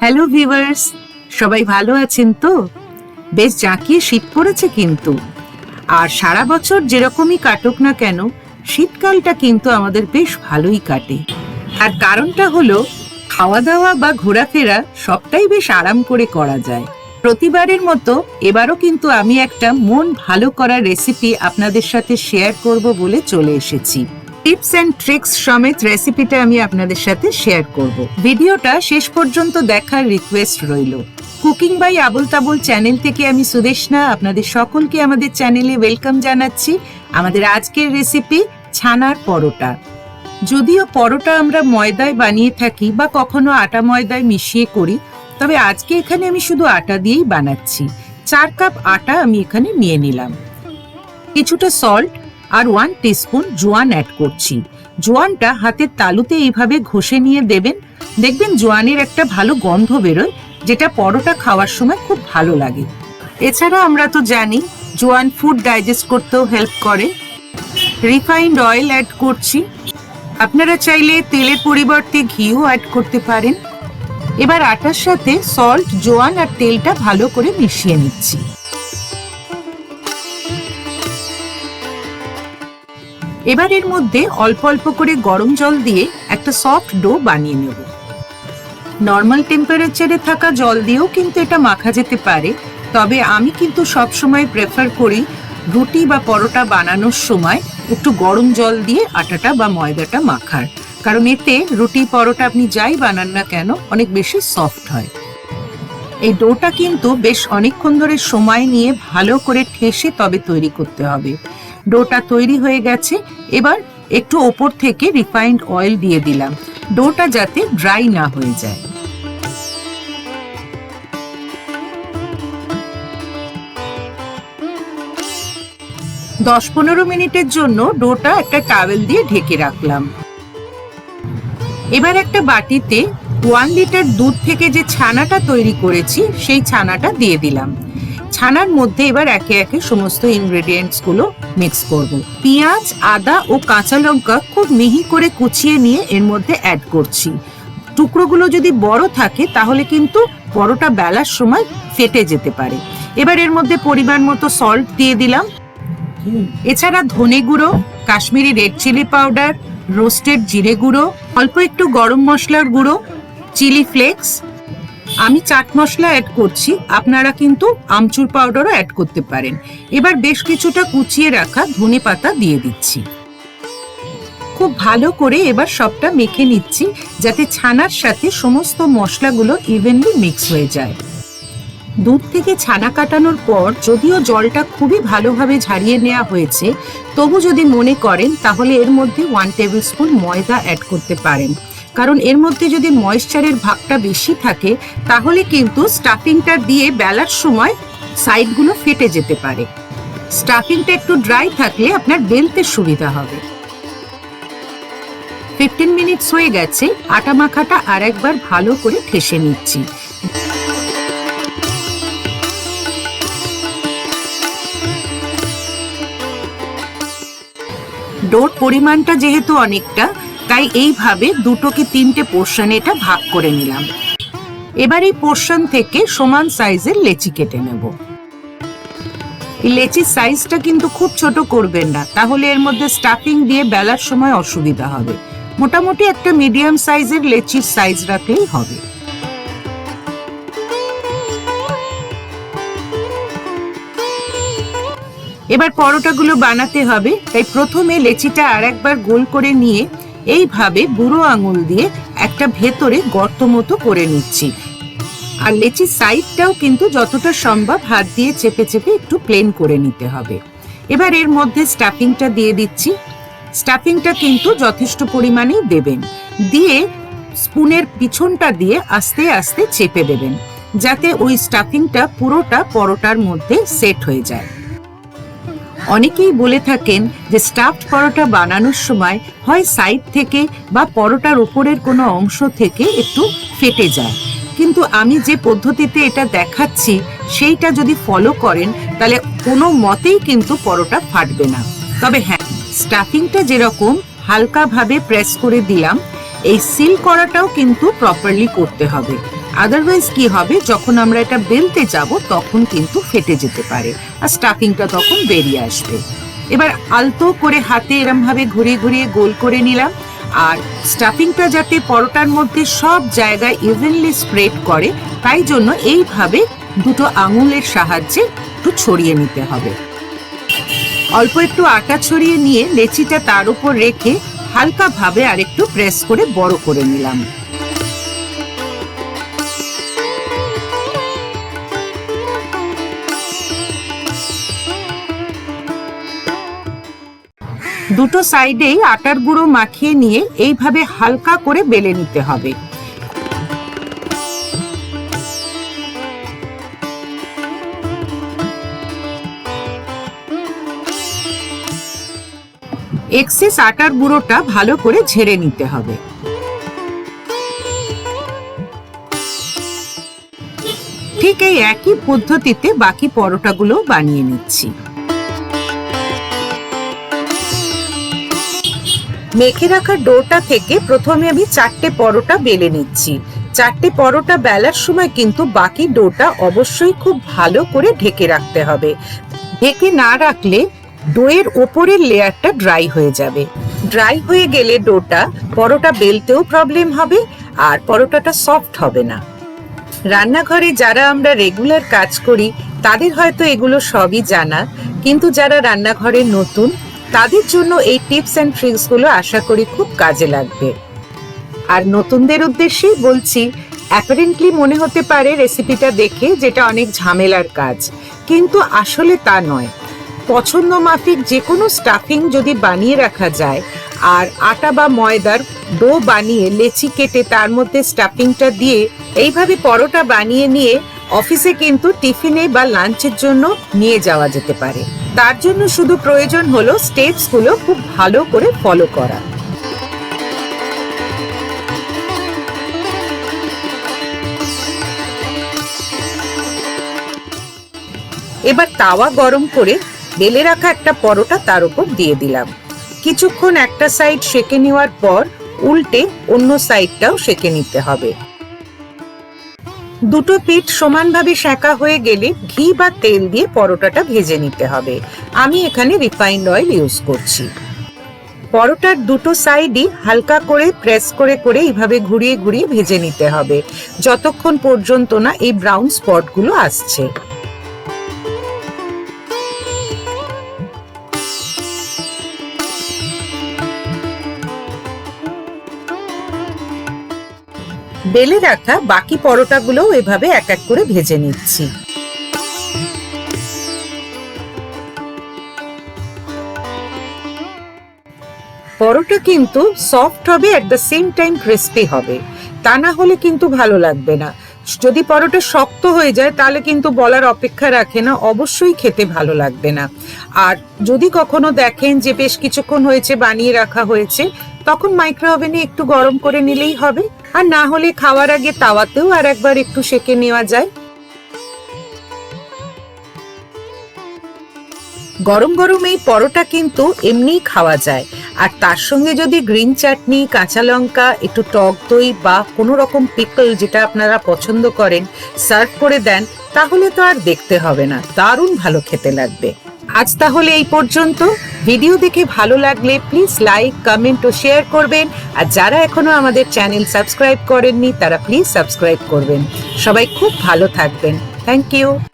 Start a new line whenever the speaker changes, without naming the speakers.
Hello viewers সবাই ভালো আছেন তো? বেশ জাঁকিয়ে শীত পড়েছে কিন্তু। আর সারা বছর যেরকমই কাটুক না কেন, শীতকালটা কিন্তু আমাদের বেশ ভালোই কাটে। আর কারণটা হলো খাওয়া দাওয়া বা ঘোরাফেরা সবটাই বেশ আরাম করে করা যায়। প্রতিবারের মতো এবারও কিন্তু আমি একটা মন ভালো করার রেসিপি আপনাদের সাথে শেয়ার করব বলে চলে এসেছি। টিপস অ্যান্ড ট্রিক্স সমেত রেসিপিটা আমি আপনাদের সাথে শেয়ার করব। ভিডিওটা শেষ পর্যন্ত দেখার রিকোয়েস্ট রইল। কুকিং বাই আবুল তাবুল চ্যানেল থেকে আমি সুদেশনা, আপনাদের সকলকে আমাদের চ্যানেলে ওয়েলকাম জানাচ্ছি আমাদের আজকের রেসিপি ছানার পরোটা। যদিও পরোটা আমরা ময়দায় বানিয়ে থাকি বা কখনো আটা ময়দায় মিশিয়ে করি, তবে আজকে এখানে আমি শুধু আটা দিয়েই বানাচ্ছি। চার কাপ আটা আমি এখানে নিয়ে নিলাম। কিছুটা সল্ট আর ওয়ান টিস্পুন জোয়ান অ্যাড করছি। জোয়ানটা হাতের তালুতে এইভাবে ঘষে নিয়ে দেবেন। দেখবেন জোয়ানের একটা ভালো গন্ধ বেরোয়, যেটা পরোটা খাওয়ার সময় খুব ভালো লাগে। এছাড়া আমরা তো জানি, জোয়ান ফুড ডাইজেস্ট করতেও হেল্প করে। রিফাইন্ড অয়েল অ্যাড করছি। আপনারা চাইলে তেলের পরিবর্তে ঘিও অ্যাড করতে পারেন। এবার আটার সাথে সল্ট জোয়ান আর তেলটা ভালো করে মিশিয়ে নিচ্ছি। এবার এর মধ্যে অল্প অল্প করে গরম জল দিয়ে একটা সফট ডো বানিয়ে নেব। নর্মাল টেম্পারেচারে থাকা জল দিয়েও কিন্তু এটা মাখা যেতে পারে, তবে আমি কিন্তু সব সময় প্রেফার করি রুটি বা পরোটা বানানোর সময় একটু গরম জল দিয়ে আটাটা বা ময়দাটা মাখার, কারণ এতে রুটি, পরোটা আপনি যাই বানান না কেন, অনেক বেশি সফট হয়। এই ডোটা কিন্তু বেশ অনেকক্ষণ ধরে সময় নিয়ে ভালো করে ঠেসে তবে তৈরি করতে হবে। ডোটা তৈরি হয়ে গেছে, এবার একটু ওপর থেকে রিফাইন্ড অয়েল দিয়ে দিলাম। ডোটা যাতে ড্রাই না হয়ে যায়। দশ পনেরো মিনিটের জন্য ডোটা একটা টাওয়েল দিয়ে ঢেকে রাখলাম। এবার একটা বাটিতে ওয়ান লিটার দুধ থেকে যে ছানাটা তৈরি করেছি, সেই ছানাটা দিয়ে দিলাম। ছানার মধ্যে এবার একে একে সমস্ত ইনগ্রেডিয়েন্টসগুলো মিক্স করব। পেঁয়াজ, আদা ও কাঁচা লঙ্কা খুব মিহি করে কুচিয়ে নিয়ে এর মধ্যে অ্যাড করছি। টুকরোগুলো যদি বড় থাকে তাহলে কিন্তু বড়টা বেলার সময় ফেটে যেতে পারে। এবার এর মধ্যে পরিমাণ মতো সল্ট দিয়ে দিলাম। এছাড়া ধনে গুঁড়ো, Kashmiri red chilli powder roasted জিরে গুঁড়ো, অল্প একটু গরম মশলার গুঁড়ো চিলি ফ্লেক্স আমি চাট মশলা অ্যাড করছি, আপনারা কিন্তু আমচুর পাউডারও অ্যাড করতে পারেন। এবার বেশ কিছুটা কুচিয়ে রাখা ধনে পাতা দিয়ে দিচ্ছি। খুব ভালো করে এবার সবটা মেখে নিচ্ছি, যাতে ছানার সাথে সমস্ত মশলাগুলো ইভেনলি মিক্স হয়ে যায়। দুধ থেকে ছানা কাটানোর পর যদিও জলটা খুবই ভালোভাবে ঝারিয়ে নেওয়া হয়েছে, তবু যদি মনে করেন তাহলে এর মধ্যে ওয়ান টেবিল স্পুন ময়দা অ্যাড করতে পারেন। কারণ এর মধ্যে যদি ময়েশ্চারের ভাগটা বেশি থাকে, তাহলে কিন্তু স্টাফিংটা দিয়ে বেলার সময় সাইডগুলো ফেটে যেতে পারে। স্টাফিংটা একটু ড্রাই থাকলে আপনার বেলতে সুবিধা হবে। ফিফটিন মিনিটস হয়ে গেছে, আটা মাখাটা আর একবার ভালো করে ঠেসে নিচ্ছি। ডোর পরিমাণটা যেহেতু অনেকটা তাই এইভাবে দুটোকে তিনটে পোর্শনে এটা ভাগ করে নিলাম। এবার এই পোর্শন থেকে সমান সাইজের লেচি কেটে নেব। লেচির সাইজটা কিন্তু খুব ছোট করবেন না, তাহলে এর মধ্যে স্টাফিং দিয়ে বেলার সময় অসুবিধা হবে। মোটামুটি একটা মিডিয়াম সাইজের লেচির সাইজ রাখলেই হবে। এবার পরোটাগুলো বানাতে হবে, তাই প্রথমে লেচিটা আর একবার গোল করে নিয়ে এইভাবে বুড়ো আঙুল দিয়ে একটা ভেতরে গর্ত মতো করে নিচ্ছি। আর লেচির সাইডটাও কিন্তু যতটা সম্ভব হাত দিয়ে চেপে চেপে একটু প্লেন করে নিতে হবে। এবার এর মধ্যে স্টাফিংটা দিয়ে দিচ্ছি। স্টাফিংটা কিন্তু যথেষ্ট পরিমাণেই দেবেন। দিয়ে স্পুনের পিছনটা দিয়ে আস্তে আস্তে চেপে দেবেন, যাতে ওই স্টাফিংটা পুরোটা পরোটার মধ্যে সেট হয়ে যায়। অনেকেই বলে থাকেন যে স্টাফড পরোটা বানানোর সময় হয় সাইড থেকে বা পরোটার উপরের কোনো অংশ থেকে একটু ফেটে যায়। কিন্তু আমি যে পদ্ধতিতে এটা দেখাচ্ছি, সেইটা যদি ফলো করেন, তাহলে কোনো মতেই কিন্তু পরোটা ফাটবে না। তবে হ্যাঁ স্টাফিংটা যেরকম হালকাভাবে প্রেস করে দিলাম, এই সিল করাটাও কিন্তু প্রপারলি করতে হবে। আদারওয়াইজ কি হবে? যখন আমরা এটা বেলতে যাব, তখন কিন্তু ফেটে যেতে পারে। আর স্টাফিংটা তখন বেরিয়ে আসবে। এবার আলতো করে হাতে এরম ভাবে ঘুরিয়ে ঘুরিয়ে গোল করে নিলাম। আর স্টাফিংটা যাতে পরোটার মধ্যে সব জায়গায় ইভেনলি স্প্রেড করে, তাই জন্য এইভাবে দুটো আঙুলের সাহায্যে একটু ছড়িয়ে নিতে হবে। অল্প একটু আটা ছড়িয়ে নিয়ে লেচিটা তার উপর রেখে হালকাভাবে আর একটু প্রেস করে বড় করে নিলাম। দুটো সাইডেই আটার গুঁড়ো মাখিয়ে নিয়ে এইভাবে হালকা করে বেলে নিতে হবে। এক্সেস আটার গুঁড়োটা ভালো করে ঝেড়ে নিতে হবে। ঠিক এই একই পদ্ধতিতে বাকি পরোটাগুলো বানিয়ে নিচ্ছি। মেখে রাখা ডোটা থেকে প্রথমে আমি চারটে পরোটা বেলে নিচ্ছি। চারটে পরোটা বেলার সময় কিন্তু বাকি ডোটা অবশ্যই খুব ভালো করে ঢেকে রাখতে হবে। ঢেকে না রাখলে ডোয়ের ওপরের লেয়ারটা ড্রাই হয়ে যাবে। ড্রাই হয়ে গেলে ডোটা, পরোটা বেলতেও প্রবলেম হবে আর পরোটাটা সফট হবে না। রান্নাঘরে যারা আমরা রেগুলার কাজ করি, তাদের হয়তো এগুলো সবই জানা। কিন্তু যারা রান্নাঘরে নতুন তাদের জন্য এই টিপস অ্যান্ড ট্রিক্সগুলো আশা করি খুব কাজে লাগবে। আর নতুনদের উদ্দেশ্যেই বলছি অ্যাপারেন্টলি মনে হতে পারে রেসিপিটা দেখে যেটা অনেক ঝামেলার কাজ। কিন্তু আসলে তা নয়। পছন্দ মাফিক যে কোনো স্টাফিং যদি বানিয়ে রাখা যায়, আর আটা বা ময়দার ডো বানিয়ে লেচি কেটে তার মধ্যে স্টাফিংটা দিয়ে এইভাবে পরোটা বানিয়ে নিয়ে অফিসে কিন্তু টিফিনে বা লাঞ্চের জন্য নিয়ে যাওয়া যেতে পারে। তার জন্য শুধু প্রয়োজন হলো স্টেপসগুলো খুব ভালো করে ফলো করা। এবার তাওয়া গরম করে বেলে রাখা একটা পরোটা তার উপর দিয়ে দিলাম। কিছুক্ষণ একটা সাইড সেকে নেওয়ার পর উল্টে অন্য সাইডটাও সেকে নিতে হবে। দুটো পিঠ সমানভাবে সেঁকা হয়ে গেলে ঘি বা তেল দিয়ে পরোটাটা ভেজে নিতে হবে। আমি এখানে রিফাইন্ড অয়েল ইউজ করছি। পরোটার দুটো সাইডই হালকা করে প্রেস করে করে এইভাবে ঘুরিয়ে ঘুরিয়ে ভেজে নিতে হবে। যতক্ষণ পর্যন্ত না এই ব্রাউন স্পটগুলো আসছে। বেলে রাখা বাকি পরোটাগুলোও এভাবে এক এক করে ভেজে নিচ্ছি। পরোটা কিন্তু সফট হবে at the same time crispy হবে। তা না হলে কিন্তু ভালো লাগবে না। যদি পরোটা শক্ত হয়ে যায়, তাহলে কিন্তু বলার অপেক্ষা রাখে না, অবশ্যই খেতে ভালো লাগবে না। আর যদি কখনো দেখেন যে বেশ কিছুক্ষণ হয়েছে, বানিয়ে রাখা হয়েছে, তখন মাইক্রো ওভেনে একটু গরম করে নিলেই হবে। আর না হলে খাওয়ার আগে তাওয়াতেও আর একবার একটু সেকে নেওয়া যায়। গরম গরম এই পরোটা কিন্তু এমনিই খাওয়া যায়। আর তার সঙ্গে যদি গ্রিন চাটনি, কাঁচা লঙ্কা, একটু টক দই বা কোনো রকম পিকল যেটা আপনারা পছন্দ করেন, সার্ভ করে দেন, তাহলে তো আর দেখতে হবে না। দারুণ ভালো খেতে লাগবে। আজ তাহলে এই পর্যন্ত। ভিডিও দেখে ভালো লাগলে প্লিজ লাইক কমেন্ট ও শেয়ার করবেন। আর যারা এখনও আমাদের চ্যানেল সাবস্ক্রাইব করেননি, তারা প্লিজ সাবস্ক্রাইব করবেন। সবাই খুব ভালো থাকবেন। Thank you